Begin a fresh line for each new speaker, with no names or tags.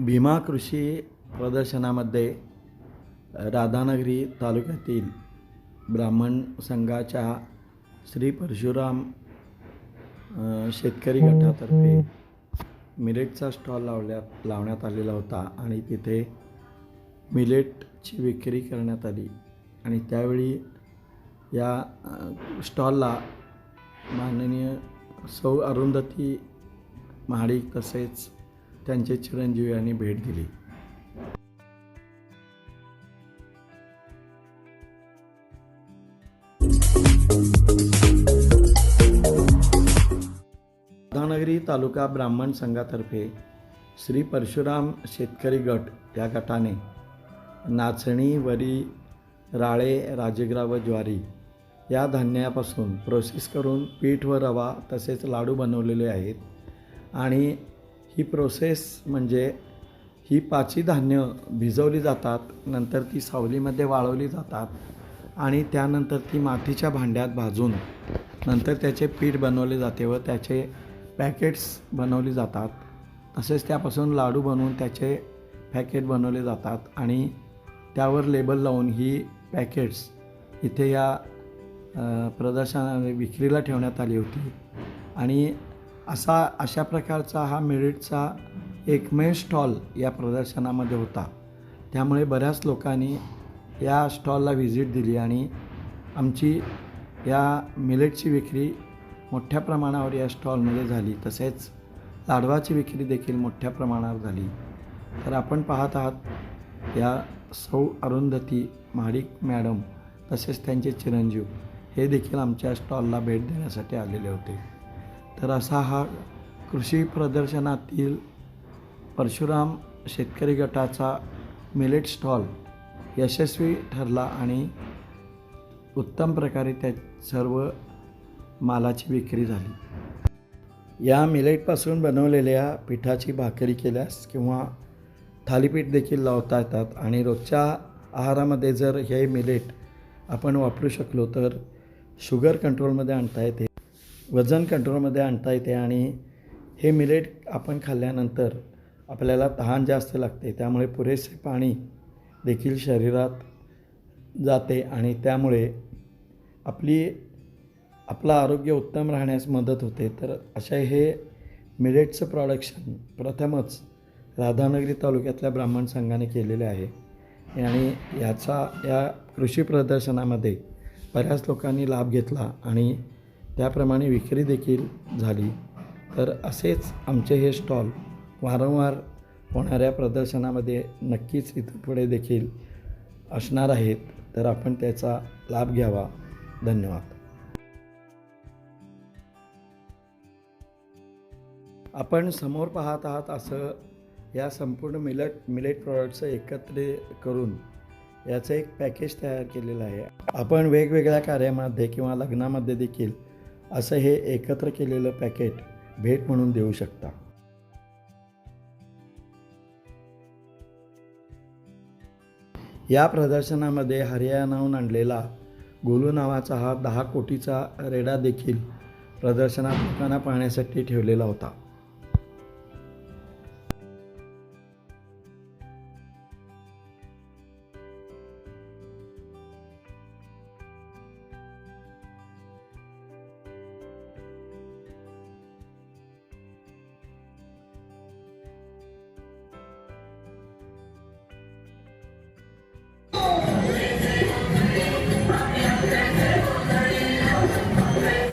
भीमा कृषी प्रदर्शनामध्ये राधानगरी तालुक्यातील ब्राह्मण संघाच्या श्री परशुराम शेतकरी गटातर्फे मिलेटचा स्टॉल लावल्या लावण्यात आलेला होता आणि तिथे मिलेटची विक्री करण्यात आली. आणि त्यावेळी या स्टॉलला माननीय सौ अरुंधती महाडिक तसेच त्यांचे चिरंजीवी यांनी भेट दिली. राधानगरी तालुका ब्राह्मण संघातर्फे श्री परशुराम शेतकरी गट या गटाने नाचणी वरी राळे राजगिरा व ज्वारी या धान्यापासून प्रोसेस करून पीठ व रवा तसेच लाडू बनवलेले आहेत आणि ही प्रोसेस म्हणजे ही पाची धान्य भिजवली जातात नंतर ती सावलीमध्ये वाळवली जातात आणि त्यानंतर ती मातीच्या भांड्यात भाजून नंतर त्याचे पीठ बनवले जाते व त्याचे पॅकेट्स बनवली जातात. तसेच त्यापासून लाडू बनवून त्याचे पॅकेट बनवले जातात आणि त्यावर लेबल लावून ही पॅकेट्स इथे या प्रदर्शना प्रदर्शनाने विक्रीला ठेवण्यात आली होती. आणि असा अशा प्रकारचा हा मिरिटचा एकमेव स्टॉल या प्रदर्शनामध्ये होता. त्यामुळे बऱ्याच लोकांनी या स्टॉलला व्हिजिट दिली आणि आमची या मिलेटची विक्री मोठ्या प्रमाणावर या स्टॉलमध्ये झाली. तसेच लाडवाची विक्री देखील मोठ्या प्रमाणावर झाली. तर आपण पाहत आहात या सौ अरुंधती महाडिक मॅडम तसेच त्यांचे चिरंजीव हे देखील आमच्या स्टॉलला भेट देण्यासाठी आलेले होते. तर असा हा कृषी प्रदर्शनातील परशुराम शेतकरी गटाचा मिलेट स्टॉल यशस्वी ठरला आणि उत्तम प्रकारे त्या सर्व मालाची विक्री झाली. या मिलेटपासून बनवलेल्या पिठाची भाकरी केल्यास किंवा थालीपीठ देखील लावता येतात आणि रोजच्या आहारामध्ये जर हे मिलेट आपण वापरू शकलो तर शुगर कंट्रोलमध्ये आणता येते. वजन कंट्रोलमध्ये आणता येते आणि हे मिलेट आपण खाल्ल्यानंतर आपल्याला तहान जास्त लागते. त्यामुळे पुरेसे पाणी देखील शरीरात जाते आणि त्यामुळे आपली आपलं आरोग्य उत्तम राहण्यास मदत होते. तर अशा हे मिलेटचं प्रॉडक्शन प्रथमच राधानगरी तालुक्यातल्या ब्राह्मण संघाने केलेले आहे. आणि याचा या कृषी प्रदर्शनामध्ये बऱ्याच लोकांनी लाभ घेतला आणि त्याप्रमाणे विक्री देखील झाली. तर असेच आमचे हे स्टॉल वारंवार होणाऱ्या प्रदर्शनामध्ये नक्कीच इथं पुढे देखील असणार आहेत. तर आपण त्याचा लाभ घ्यावा. धन्यवाद. आपण समोर पाहत आहात असं या संपूर्ण मिलट मिलेट प्रॉडक्टचं एकत्र करून याचं एक पॅकेज तयार केलेलं आहे. आपण वेगवेगळ्या कार्यामध्ये किंवा लग्नामध्ये देखील असं हे एकत्र केलेलं पॅकेट भेट म्हणून देऊ शकता. या प्रदर्शनामध्ये हरियाणाहून आणलेला गोलू नावाचा हा दहा कोटीचा रेडा देखील प्रदर्शनात लोकांना पाहण्यासाठी ठेवलेला होता.